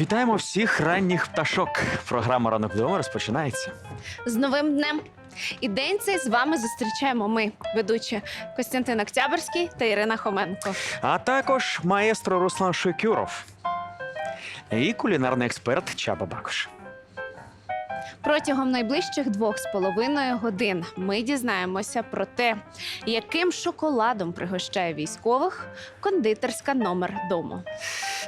Вітаємо всіх ранніх пташок. Програма Ранок вдома розпочинається. З новим днем! І день цей з вами зустрічаємо ми, ведучі Костянтин Октябрський та Ірина Хоменко. А також маестро Руслан Шикюров і кулінарний експерт Чаба Бакош. Протягом найближчих двох з половиною годин ми дізнаємося про те, яким шоколадом пригощає військових кондитерська номер дому.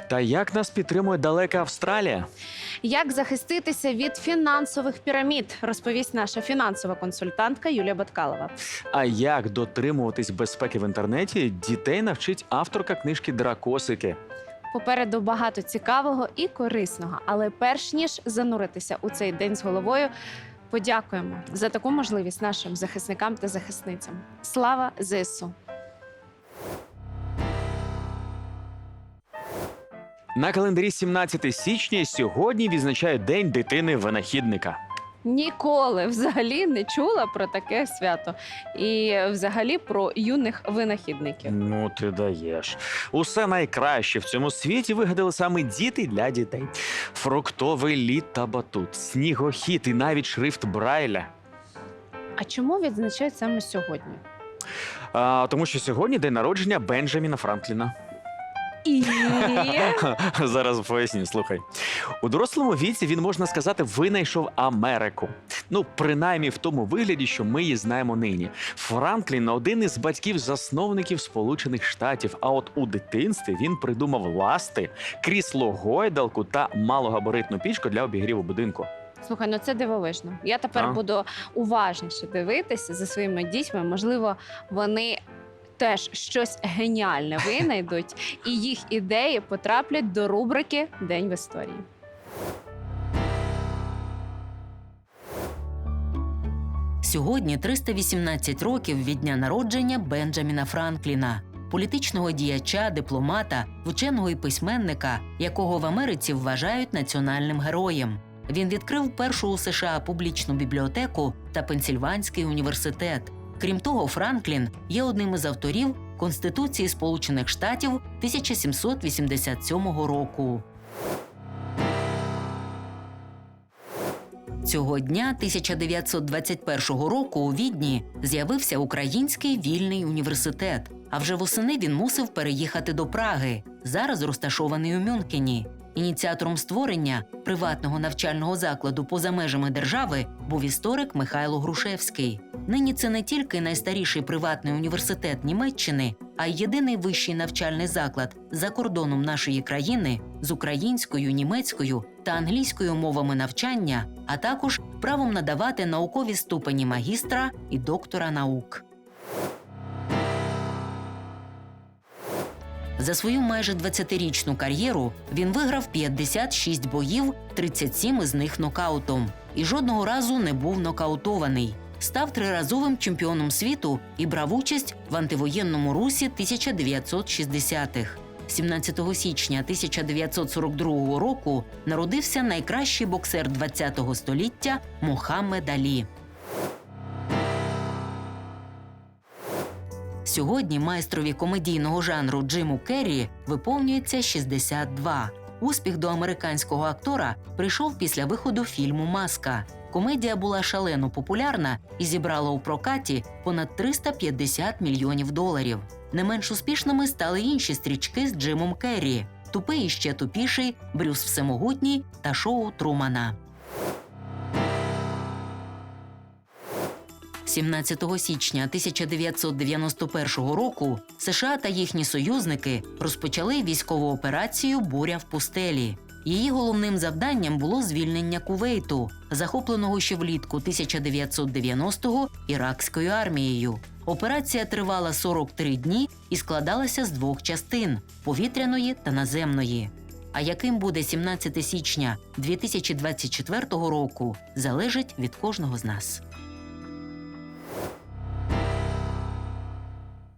Та як нас підтримує далека Австралія? Як захиститися від фінансових пірамід, розповість наша фінансова консультантка Юлія Баткалова. А як дотримуватись безпеки в інтернеті, дітей навчить авторка книжки Дракосики. Попереду багато цікавого і корисного. Але перш ніж зануритися у цей день з головою, подякуємо за таку можливість нашим захисникам та захисницям. Слава ЗСУ! На календарі 17 січня сьогодні відзначають День дитини-винахідника. Ніколи взагалі не чула про таке свято і взагалі про юних винахідників. Ну, ти даєш. Усе найкраще в цьому світі вигадали саме діти для дітей: фруктовий лід та батут, снігохід і навіть шрифт Брайля. А чому відзначають саме сьогодні? А, тому що сьогодні день народження Бенджаміна Франкліна. І Зараз поясню, слухай. У дорослому віці він, можна сказати, винайшов Америку. Ну, принаймні в тому вигляді, що ми її знаємо нині. Франклін один із батьків-засновників Сполучених Штатів. А от у дитинстві він придумав ласти, крісло гойдалку та малогабаритну пічку для обігріву будинку. слухай, ну це дивовижно. Я тепер А? буду уважніше дивитися за своїми дітьми. Можливо, вони. Теж щось геніальне винайдуть, і їх ідеї потраплять до рубрики День в історії. Сьогодні 318 років від дня народження Бенджаміна Франкліна, політичного діяча, дипломата, вченого і письменника, якого в Америці вважають національним героєм. Він відкрив першу у США публічну бібліотеку та Пенсільванський університет. Крім того, Франклін є одним із авторів Конституції Сполучених Штатів 1787 року. Цього дня 1921 року у Відні з'явився Український вільний університет. А вже восени він мусив переїхати до Праги, зараз розташований у Мюнхені. Ініціатором створення приватного навчального закладу поза межами держави був історик Михайло Грушевський. Нині це не тільки найстаріший приватний університет Німеччини, а й єдиний вищий навчальний заклад за кордоном нашої країни з українською, німецькою та англійською мовами навчання, а також правом надавати наукові ступені магістра і доктора наук. За свою майже 20-річну кар'єру він виграв 56 боїв, 37 із них нокаутом, і жодного разу не був нокаутований. Став триразовим чемпіоном світу і брав участь в антивоєнному русі 1960-х. 17 січня 1942 року народився найкращий боксер ХХ століття Мохаммед Алі. Сьогодні майстрові комедійного жанру Джиму Керрі виповнюється 62. Успіх до американського актора прийшов після виходу фільму Маска. Комедія була шалено популярна і зібрала у прокаті понад 350 мільйонів доларів. Не менш успішними стали інші стрічки з Джимом Керрі: Тупий і ще тупіший, Брюс Всемогутній та шоу Трумана. 17 січня 1991 року США та їхні союзники розпочали військову операцію Буря в пустелі. Її головним завданням було звільнення Кувейту, захопленого ще влітку 1990-го іракською армією. Операція тривала 43 дні і складалася з двох частин повітряної та наземної. А яким буде 17 січня 2024 року, залежить від кожного з нас.